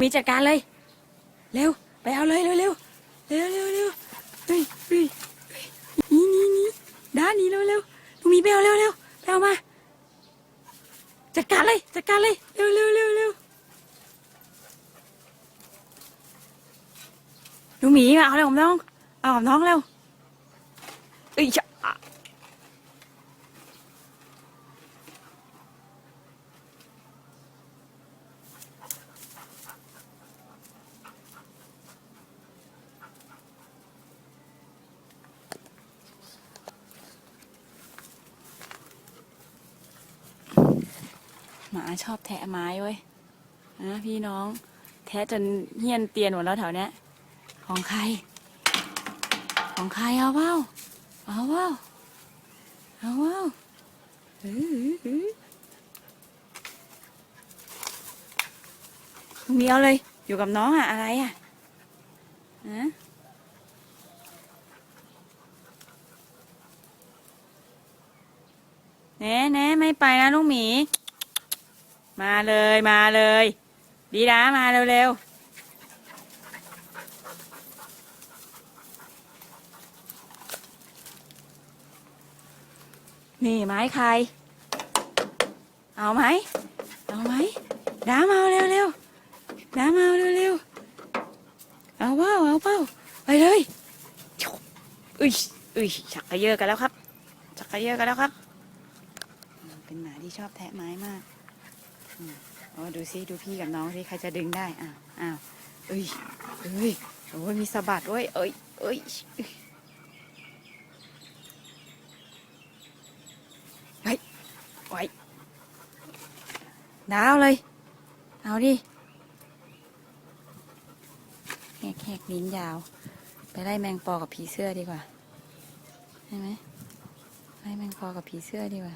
มีจัดการเลย เร็ว ไปเอาเลยเร็วเร็วเร็วเร็วเร็วเฮ้ยเฮ้ยนี่นี่นี่ด้านนี้เร็วเร็วลุงมีไปเอาเร็วเร็วไปเอามา จัดการเลย จัดการเลย เร็วเร็วเร็วเร็วลุงหมีมาเอาเลยของน้อง เอาของน้องเร็วเอ้ย หมาชอบแทะไม้เว้ยนะพี่น้อง แทะจนเฮี้ยนเตียนหมดแล้วแถวเนี้ย ของใคร ของใครเอาเปล่าเอาเปล่าเอาเปล่าอื้ออลุงมีเอาเลย อยู่กับน้องอะอะไรอะฮะแน่แน่ไม่ไปนะลูกหมี มาเลยมาเลย ดีนะมาเร็วๆ นี่ไม้ใคร เอาไหม เอาไหมน้ำเอาเร็วเร็วๆน้ำเอาเร็วเร็วๆ เอาเปล่าเอาเปล่าไปเลยอุ้ยอุ้ยชักกระเยอะกันแล้วครับชักกระเยอะกันแล้วครับ เป็นหมาที่ชอบแทะไม้มาก อืมโอ้ดูซิดูพี่กับน้องสิใครจะดึงได้อ้าวอ้าวเอ้ยเอ้ยโอ้ยมีสะบัดด้วยเอ้ยเอ้ยไว้ดาวเลย เอาดิแหกแหกลิ้นยาว ไปไล่แมงปอกับผีเสื้อดีกว่าใช่ไหมไล่แมงปอกับผีเสื้อดีกว่า